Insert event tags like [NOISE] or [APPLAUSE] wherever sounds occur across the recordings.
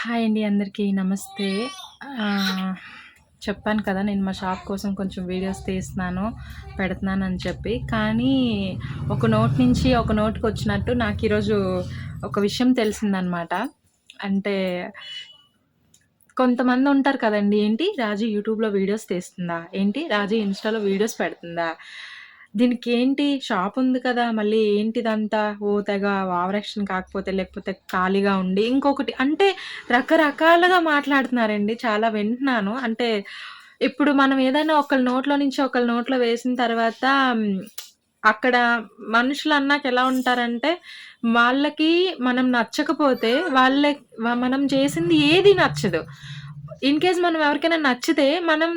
Hi అండి అందరికీ నమస్తే. చెప్పాను కదా! నేను మా షాప్ కోసం కొంచెం వీడియోస్ తీస్తున్నాను, అని చెప్పి. కానీ ఒక నోట్ నుంచి ఒక నోట్కి వచ్చినట్టు నాకు ఈరోజు ఒక విషయం తెలిసిందనమాట. అంటే కొంతమంది ఉంటారు కదండి ఏంటి రాజు యూట్యూబ్‌లో వీడియోస్ తీస్తుందా? ఏంటి రాజు ఇన్‌స్టాలో వీడియోస్ పెడుతుందా? దీనికేంటి షాప్ ఉంది కదా! మళ్ళీ ఏంటిదంతా? ఓ తెగ ఓవర్ కాకపోతే లేకపోతే ఖాళీగా ఉండి ఇంకొకటి అంటే రకరకాలుగా మాట్లాడుతున్నారండి. చాలా వింటున్నాను. అంటే ఇప్పుడు మనం ఏదైనా ఒకళ్ళ నోట్లో నుంచి ఒకళ్ళ నోట్లో వేసిన తర్వాత అక్కడ మనుషులు అన్నాక ఎలా ఉంటారంటే వాళ్ళకి మనం నచ్చకపోతే వాళ్ళ మనం చేసింది ఏది నచ్చదు. ఇన్ కేస్ మనం ఎవరికైనా నచ్చితే మనం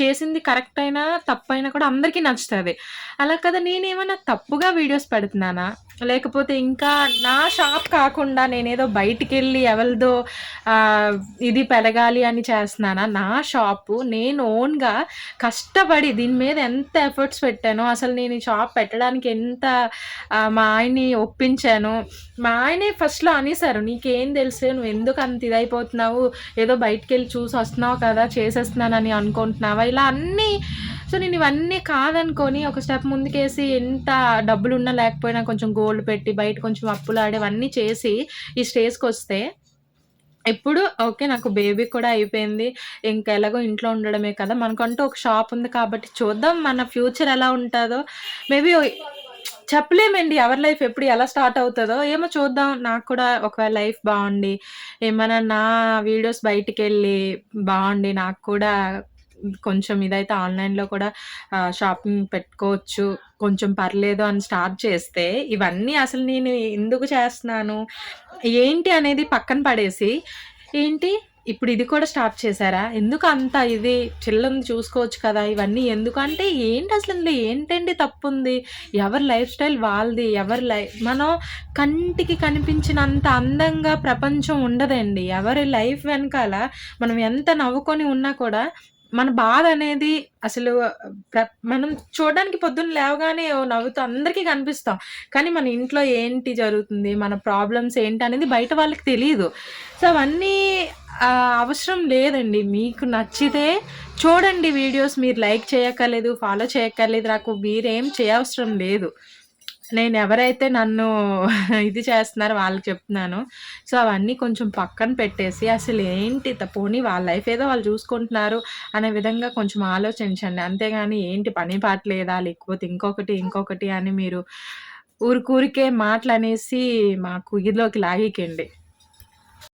చేసింది కరెక్ట్ అయినా, తప్పైనా కూడా అందరికీ నచ్చుతుంది అలా కదా నేనేమైనా తప్పుగా వీడియోస్ పెడుతున్నానా? లేకపోతే ఇంకా నా షాప్ కాకుండా నేనేదో బయటికెళ్ళి ఎవరిదో ఇది పెరగాలి అని చేస్తున్నానా? నా షాపు నేను ఓన్‌గా కష్టపడి దీని మీద ఎంత ఎఫర్ట్స్ పెట్టానో, అసలు నేను ఈ షాప్ పెట్టడానికి ఎంత మా ఆయన్ని ఒప్పించాను మా ఆయనే ఫస్ట్‌లో అనేసారు. "నీకేం తెలుసు? నువ్వెందుకు అంత ఇదైపోతున్నావు? ఏదో బయటికెళ్ళి చూసొస్తున్నావు కదా! చేసేస్తున్నానని అనుకుంటున్నావా?" ఇలా అన్నీ సో, నేను ఇవన్నీ కాదనుకోని ఒక స్టెప్ ముందుకేసి ఎంత డబ్బులు ఉన్నా లేకపోయినా కొంచెం గోల్డ్ పెట్టి బయట కొంచెం అప్పులాడి అవన్నీ చేసి ఈ స్టేజ్కి వస్తే ఇప్పుడు ఓకే. నాకు బేబీ కూడా అయిపోయింది. ఇంకా ఎలాగో ఇంట్లో ఉండడమే కదా! మనకంటూ ఒక షాప్ ఉంది కాబట్టి చూద్దాం మన ఫ్యూచర్ ఎలా ఉంటుందో మేబీ చెప్పలేమండి ఎవరి లైఫ్ ఎప్పుడు ఎలా స్టార్ట్ అవుతుందో ఏమో చూద్దాం. నాకు కూడా ఒకవేళ లైఫ్ బాగుండి ఏమైనా నా వీడియోస్ బయటికి వెళ్ళి బాగుండి నాకు కూడా కొంచెం ఇదైతే ఆన్‌లైన్‌లో కూడా షాపింగ్ పెట్టుకోవచ్చు. కొంచెం పర్లేదు అని స్టార్ట్ చేస్తే, ఇవన్నీ అసలు నేను ఎందుకు చేస్తున్నాను? ఏంటి అనేది పక్కన పడేసి, ఏంటి ఇప్పుడు ఇది కూడా స్టార్ట్ చేశారా? ఎందుకు అంత ఇది చిల్లుంది చూసుకోవచ్చు కదా! ఇవన్నీ ఎందుకంటే ఏంటసలు ఇందులో ఏంటండి తప్పు ఉంది ఎవరి లైఫ్ స్టైల్ వాళ్ళది. ఎవరి లై మనం కంటికి కనిపించినంత అందంగా ప్రపంచం ఉండదండి. ఎవరి లైఫ్ వెనకాల మనం ఎంత నవ్వుకొని ఉన్నా కూడా మన బాధ అనేది అసలు ప్ర మనం చూడడానికి పొద్దున్న లేవగానే ఓ నవ్వుతూ అందరికీ కనిపిస్తాం. కానీ మన ఇంట్లో ఏంటి జరుగుతుంది? మన ప్రాబ్లమ్స్ ఏంటి అనేది బయట వాళ్ళకి తెలియదు సో, అవన్నీ అవసరం లేదండి. మీకు నచ్చితే చూడండి వీడియోస్. మీరు లైక్ చేయక్కర్లేదు, ఫాలో చేయక్కర్లేదు. నాకు మీరేం చేయవసరం లేదు. నేను ఎవరైతే నన్ను [LAUGHS] ఇది చేస్తున్నారో వాళ్ళకి చెప్తున్నాను. సో, అవన్నీ కొంచెం పక్కన పెట్టేసి అసలు ఏంటి పోనీ వాళ్ళ లైఫ్ ఏదో వాళ్ళు చూసుకుంటున్నారు అనే విధంగా కొంచెం ఆలోచించండి. అంతేగాని ఏంటి పని పాట లేదా? లేకపోతే ఇంకొకటి, ఇంకొకటి అని మీరు ఊరికూరికే మాటలనేసి మాకు ఇదిలోకి లాగికండి